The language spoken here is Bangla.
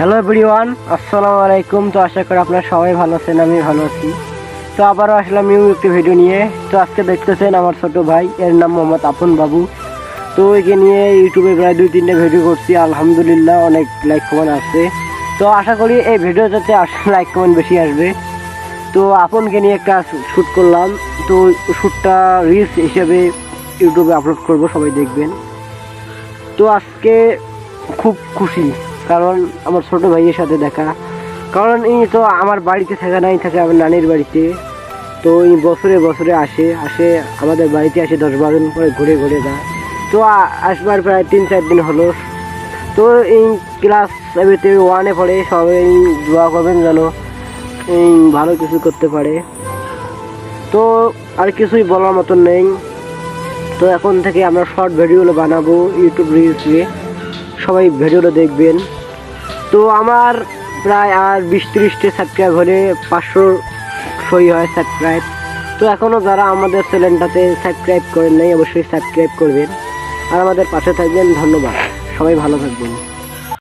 হ্যালো এভরিওয়ান আসসালামু আলাইকুম। তো আশা করি আপনারা সবাই ভালো আছেন আমি ভালো আছি। তো আবারও আসলাম নিউ একটি ভিডিও নিয়ে। তো আজকে দেখতেছেন আমার ছোট ভাই, এর নাম মোহাম্মদ আপন বাবু। তো একে নিয়ে ইউটিউবে প্রায় দুই, তিনটে ভিডিও করছি, আলহামদুলিল্লাহ অনেক লাইক কমেন্ট আসছে। তো আশা করি এই ভিডিও যাতে লাইক কমেন্ট বেশি আসবে। তো আপনকে নিয়ে একটা শ্যুট করলাম। তো শ্যুটটা রিলস হিসেবে ইউটিউবে আপলোড করব, সবাই দেখবেন। তো আজকে খুব খুশি। কারণ আমার ছোট ভাইয়ের সাথে দেখা। কারণ এই তো আমার বাড়িতে থাকা, নাই থাকে, আমার নানির বাড়িতে। তো এই বছরে বছরে আসে আসে, আমাদের বাড়িতে আসে দশ বারো দিন পরে ঘুরে ঘুরে যায়। তো আসবার প্রায় তিন, চার দিন হলো। তো এই ক্লাস সেভেতে ওয়ানে পড়ে, সবাই দোয়া করবেন যেন এই ভালো কিছু করতে পারে। তো আর কিছুই বলার মতন নেই। তো এখন থেকে আমরা শর্ট ভিডিওগুলো বানাবো ইউটিউব রিলস সবাই ভিডিওটা দেখবেন। তো আমার প্রায় আর বিশ ত্রিশটি সাবস্ক্রাইব হলে পাঁচশো সই হয় সাবস্ক্রাইব তো এখনও যারা আমাদের চ্যানেলটাতে সাবস্ক্রাইব করেন নাই, অবশ্যই সাবস্ক্রাইব করবেন। আর আমাদের পাশে থাকবেন, ধন্যবাদ। সবাই ভালো থাকবেন।